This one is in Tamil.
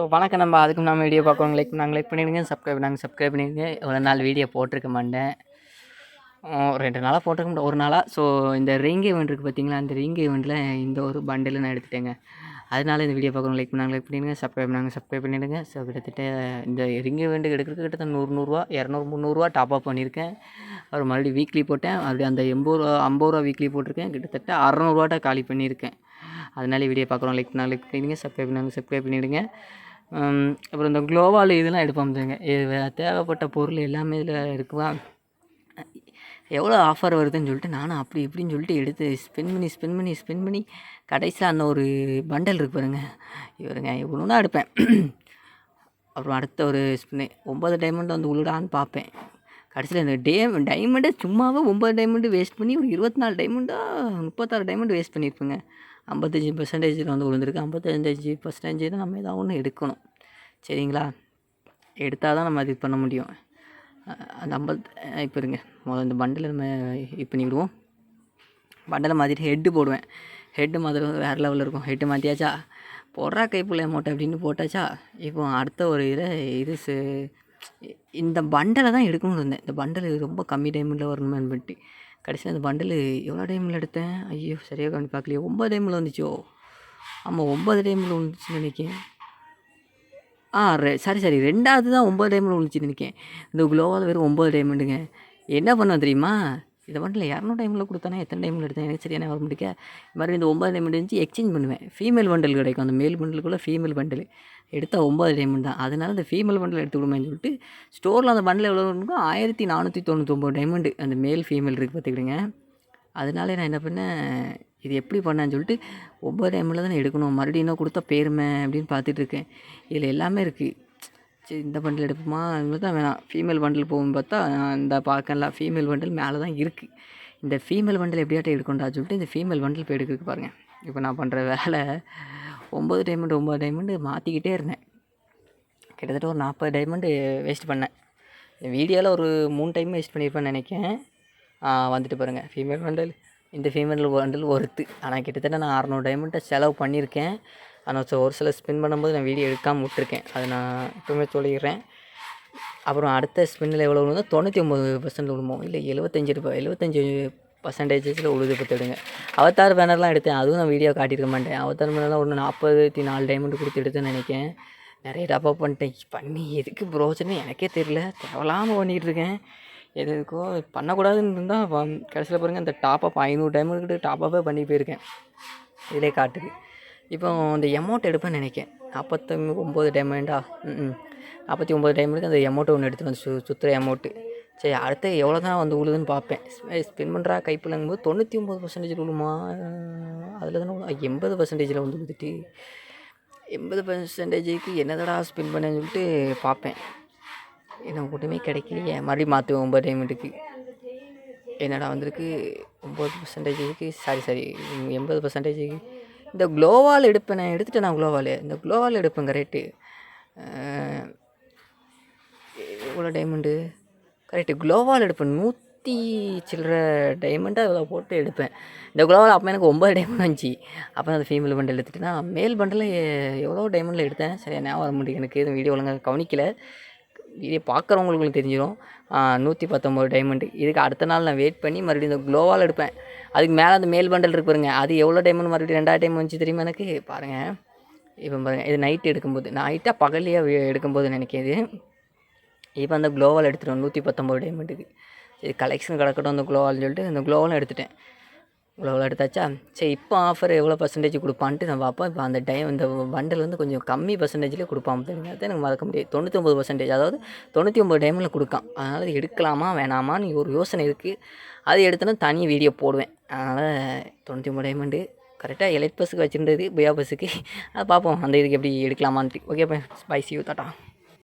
ஸோ வணக்கம் நம்ம. அதுக்கு நம்ம வீடியோ பார்க்குறவங்க லைக் நாங்கள் லைக் பண்ணிடுங்க. சப்ஸ்கிரைப் நாங்கள் சப்ஸ்கிரைப் பண்ணிடுங்க. இவ்வளோ நாள் வீடியோ போட்டிருக்க மாட்டேன். ரெண்டு நாளாக போட்டிருக்க மாட்டேன். ஒரு நாளாக ஸோ இந்த ரிங் ஈவெண்ட் இருக்குது பார்த்தீங்களா? அந்த ரிங் ஈவெண்ட்டில் இந்த ஒரு பண்டில் நான் எடுத்துட்டேங்க. அதனால இந்த வீடியோ பார்க்குறவங்க லைக் பண்ணாங்க லைக் பண்ணிடுங்க. சப்ஸ்கிரைப் நாங்கள் சப்ஸ்கிரைப் பண்ணிவிடுங்க ஸோ கிட்டத்தட்ட இந்த ரிங் ஈவெண்ட்டுக்கு எடுக்கிறதுக்கு கிட்டத்தட்ட நூறு நூறுரூவா இரநூறு முந்நூறுரூவா டாப் அப் பண்ணியிருக்கேன். அப்புறம் மறுபடியும் வீக்லி போட்டேன். மறுபடியும் அந்த எண்பது ரூபா ஐம்பது ரூபா வீக்லி போட்டிருக்கேன். கிட்டத்தட்ட அறநூறுவாட்ட காலி பண்ணியிருக்கேன். அதனால வீடியோ பார்க்குறோம் லைக் பண்ணாங்க லைக் பண்ணிடுங்க. சப்ஸ்கிரைப் பண்ணாங்க சப்ஸ்கிரைப் பண்ணிவிடுங்க அப்புறம் இந்த க்ளோவால் இதெல்லாம் எடுப்போம் பாருங்க. தேவைப்பட்ட பொருள் எல்லாமே இதில் இருக்குவா? எவ்வளோ ஆஃபர் வருதுன்னு சொல்லிட்டு நானும் அப்படி இப்படின்னு சொல்லிட்டு எடுத்து ஸ்பென் பண்ணி ஸ்பென் பண்ணி ஸ்பெண்ட் பண்ணி கடைசியாக அந்த ஒரு பண்டல் இருக்கு பாருங்க. இவருங்க இவ்வளோனா எடுப்பேன். அப்புறம் அடுத்த ஒரு ஸ்பின்னு ஒம்பது டைமண்ட் வந்து உள்ளடான்னு பார்ப்பேன். கடைசியில் இந்த டே டைமண்டை சும்மாவே ஒம்பது டைமண்டு வேஸ்ட் பண்ணி ஒரு இருபத்தி நாலு டைமண்டாக முப்பத்தாறு டைமண்ட் வேஸ்ட் பண்ணியிருப்பேங்க. ஐம்பத்தஞ்சு பர்சன்டேஜில் வந்து விழுந்திருக்கு. ஐம்பத்தஞ்சு பர்சன்டேஜ் தான் நம்ம ஏதாவது ஒன்று எடுக்கணும். சரிங்களா? எடுத்தால் தான் நம்ம அது இது பண்ண முடியும். அந்த ஐம்பத் இப்போ இருங்க. முதல்ல இந்த பண்டில் நம்ம இது பண்ணிவிடுவோம் பண்டலை மாற்றிட்டு ஹெட்டு போடுவேன். ஹெட்டு மாதிரி வேறு லெவலில் இருக்கும். ஹெட்டு மாற்றியாச்சா போடுறா கைப்புள்ள மோட்டை அப்படின்னு போட்டாச்சா? இப்போ அடுத்த ஒரு இதை இது சு- இந்த பண்டலை தான் எடுக்கணும்னு இருந்தேன். இந்த பண்டல் ரொம்ப கம்மி டைமில் வரணுமே பண்ணிட்டு கடைசியில் அந்த பண்டில் எவ்வளோ டைமில் எடுத்தேன்? ஐயோ சரியாக கவனி பார்க்கலையே ஒம்பது டைமில் வந்துச்சோ? ஆமாம் ஒம்பது டைமில் வந்துச்சுன்னு நினைக்கிறேன். ஆ ரெ சாரி சாரி. ரெண்டாவது தான் ஒம்பது டைமில் வந்துச்சுன்னு நினைக்கேன் இந்த குளோவால் வெறும் ஒம்பது டைமண்டுங்க என்ன பண்ணோம் தெரியுமா? இந்த மட்டும் இரநூறு டைமில் கொடுத்தானே எத்தனை டைமில் எடுத்தேன் எனக்கு சரியான வர முடிக்க மறுபடியும் இந்த ஒம்பது டைமெண்ட் இருந்துச்சு எக்ஸ்சேஞ்ச் பண்ணுவேன். ஃபீமேல் பண்டல் கிடைக்கும். அந்த மேல் பண்டலுக்குள்ளே ஃபீமேல் பண்டல் எடுத்தால் ஒம்பது டைமண்ட் தான். அதனால் அந்த ஃபீமேல் பண்டல் எடுத்து சொல்லிட்டு ஸ்டோரில் அந்த பண்டில் எவ்வளோ இருக்கும் ஆயிரத்தி நானூற்றி தொண்ணூத்தொம்பது டைமண்டு அந்த மேல் ஃபீமேல் இருக்குது பார்த்துக்கிடுங்க. அதனால நான் என்ன பண்ணேன் இது எப்படி பண்ணேன்னு சொல்லிட்டு ஒவ்வொரு டைமில் தான் எடுக்கணும். மறுபடியும் இன்னும் கொடுத்தா பேருமே அப்படின்னு பார்த்துட்டு இருக்கேன். இதில் எல்லாமே இருக்குது சரி இந்த பண்டில் எடுப்போமா? இது தான் வேணாம். ஃபீமேல் பண்டில் போகும் பார்த்தா இந்த பார்க்கலாம் ஃபீமேல் பண்டில் மேலே தான் இருக்குது இந்த ஃபீமேல் பண்டில் எப்படியாட்டும் எடுக்கணும்டா சொல்லிட்டு இந்த ஃபீமேல் பண்டில் இப்போ எடுக்க பாருங்கள் இப்போ நான் பண்ணுற வேலை ஒம்பது டைமண்ட் ஒம்பது டைமண்டு மாற்றிக்கிட்டே இருந்தேன். கிட்டத்தட்ட ஒரு நாற்பது டைமண்டு வேஸ்ட் பண்ணேன். இந்த வீடியோவில் ஒரு மூணு டைம் வேஸ்ட் பண்ணியிருப்பேன்னு நினைக்கிறேன். வந்துட்டு பாருங்கள் ஃபீமேல் பண்டில் இந்த ஃபீமேல் பண்டில் ஒருத்து. ஆனால் கிட்டத்தட்ட நான் அறநூறு டைமண்ட்டை செலவு பண்ணியிருக்கேன் ஆனால் ஸோ ஒரு சில ஸ்பின் பண்ணும்போது நான் வீடியோ எடுக்காமல் விட்டுருக்கேன். அதை நான் எப்பவுமே சொல்லிடுறேன். அப்புறம் அடுத்த ஸ்பின்னில் எவ்வளோ விழுந்தோ தொண்ணூற்றி ஒம்பது பர்சன்ட் விழுமோ இல்லை எழுபத்தஞ்சு ரூபாய் எழுபத்தஞ்சு பர்சன்டேஜஸில் உழுது பார்த்துடுங்க அவத்தார் பேனர்லாம் எடுத்தேன். அதுவும் நான் வீடியோ காட்டியிருக்க மாட்டேன். அவத்தார் பேனர்லாம் ஒன்று நாற்பத்தி நாலு டைமண்ட் கொடுத்து எடுத்தேன்னு நினைக்கிறேன். நிறைய டப்பா பண்ணிட்டேன். பண்ணி எதுக்கு பிரோஜனம் எனக்கே தெரியல. தேவையில்லாமல் பண்ணிகிட்டு இருக்கேன். எதுக்கோ பண்ணக்கூடாதுன்னு இருந்தால் கடைசியில் பாருங்கள் இந்த டாப்அப் ஐநூறு டைமண்ட் டாப் பண்ணி போயிருக்கேன். இதிலே காட்டுது. இப்போ அந்த எமௌண்ட் எடுப்பேன்னு நினைக்கேன். நாற்பத்தி ஒம்பது டைமண்டா ம் நாற்பத்தி ஒம்பது டைமண்டுக்கு அந்த எமௌண்ட்டு ஒன்று எடுத்துகிட்டு வந்து சு சுற்றுற எமௌண்ட்டு சரி அடுத்து எவ்வளோ தான் வந்து உழுதுன்னு பார்ப்பேன். ஸ்பின் பண்ணுறா கைப்பிள்ளைங்கும் போது தொண்ணூற்றி ஒம்பது பர்சன்டேஜ் உழுமா? அதில் தானே எண்பது பர்சன்டேஜில் வந்து விழுந்துட்டு எண்பது பர்சன்டேஜுக்கு என்னதடா ஸ்பின் பண்ணேன்னு சொல்லிட்டு பார்ப்பேன். எனக்கு ஒன்றுமே கிடைக்கலையே. மறுபடியும் மாற்றுவேன் ஒம்பது டைமண்டுக்கு என்னடா வந்திருக்கு? ஒம்பது பர்சன்டேஜுக்கு சாரி சாரி. எண்பது பர்சன்டேஜுக்கு இந்த க்ளோவால் எடுப்பேன் நான் எடுத்துட்டேன் நான் க்ளோவால்? இந்த க்ளோவால் எடுப்பேங்க ரேட்டு எவ்வளோ டைமண்டு கரெக்டு க்ளோவால் எடுப்பேன். நூற்றி சில்லற டைமண்டாக இவ்வளோ போட்டு எடுப்பேன். இந்த க்ளோவால் அப்போ எனக்கு ஒம்பது டைமண்ட் வந்துச்சு. அப்போ அந்த ஃபீமேல் பண்டில் எடுத்துட்டேன்னா மேல் பண்டில் எவ்வளோ டைமண்டில் எடுத்தேன்? சரியா ஞாபகம் வர முடியும் எனக்கு எதுவும் வீடியோ ஒழுங்காக கவனிக்கல. இதே பார்க்குறவங்களுக்கு தெரிஞ்சிடும் நூற்றி பத்தொம்பது டைமண்டு இதுக்கு அடுத்த நாள் நான் வெயிட் பண்ணி மறுபடியும் இந்த க்ளோவால் எடுப்பேன். அதுக்கு மேலே அந்த மேல் பண்டல் இருக்கு அது எவ்வளோ டைமண்ட் மறுபடியும் ரெண்டாயிரம் டைம் வந்துச்சு தெரியுமா எனக்கு? பாருங்கள் இப்போ பாருங்கள் இது நைட்டு எடுக்கும்போது. நைட்டாக பகல்லையே எடுக்கும்போது நினைக்கிது. இப்போ அந்த க்ளோவால் எடுத்துட்டோம். நூற்றி பத்தொம்பது டைமண்டுக்கு இது கலெக்ஷன் கிடக்கட்டும் அந்த க்ளோவால்னு சொல்லிட்டு அந்த க்ளோவாலும் எடுத்துட்டேன். இவ்வளோ எடுத்தாச்சா? சரி இப்போ ஆஃபர் எவ்வளோ பர்சன்டேஜ் கொடுப்பான்ட்டு நான் பார்ப்போம். இப்போ அந்த டைம் இந்த பண்டல் வந்து கொஞ்சம் கம்மி பர்சன்டேஜ்லேயே கொடுப்பான். அப்படிங்கிறத எனக்கு மறக்க முடியாது. தொண்ணூற்றி ஒம்பது பர்சன்டேஜ் அதாவது தொண்ணூற்றி ஒம்பது டைமில் கொடுக்கான். அதனால் அது எடுக்கலாமா வேணாமான்னு ஒரு யோசனை இருக்குது அது எடுத்தோன்னா தனி வீடியோ போடுவேன். அதனால் தொண்ணூற்றி ஒம்பது டைமண்டு கரெக்டாக எலைட் பஸ்ஸுக்கு வச்சுருந்தது பியா பஸ்ஸுக்கு அதை பார்ப்போம். அந்த இதுக்கு எப்படி எடுக்கலாமான்ட்டு. Okay bye see you tata